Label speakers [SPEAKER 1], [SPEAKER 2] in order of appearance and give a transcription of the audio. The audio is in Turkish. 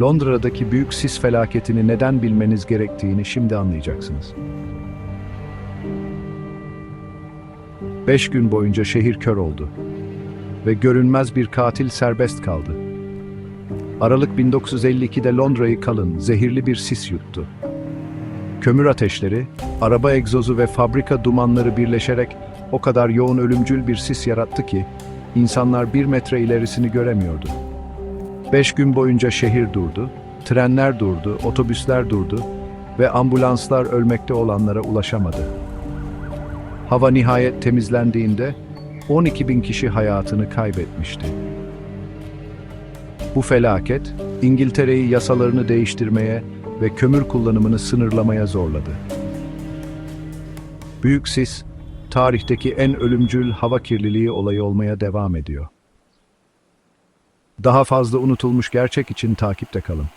[SPEAKER 1] Londra'daki büyük sis felaketini neden bilmeniz gerektiğini şimdi anlayacaksınız. Beş gün boyunca şehir kör oldu ve görünmez bir katil serbest kaldı. Aralık 1952'de Londra'yı kalın, zehirli bir sis yuttu. Kömür ateşleri, araba egzozu ve fabrika dumanları birleşerek o kadar yoğun ölümcül bir sis yarattı ki, insanlar bir metre ilerisini göremiyordu. Beş gün boyunca şehir durdu, trenler durdu, otobüsler durdu ve ambulanslar ölmekte olanlara ulaşamadı. Hava nihayet temizlendiğinde 12 bin kişi hayatını kaybetmişti. Bu felaket, İngiltere'yi yasalarını değiştirmeye ve kömür kullanımını sınırlamaya zorladı. Büyük sis, tarihteki en ölümcül hava kirliliği olayı olmaya devam ediyor. Daha fazla unutulmuş gerçek için takipte kalın.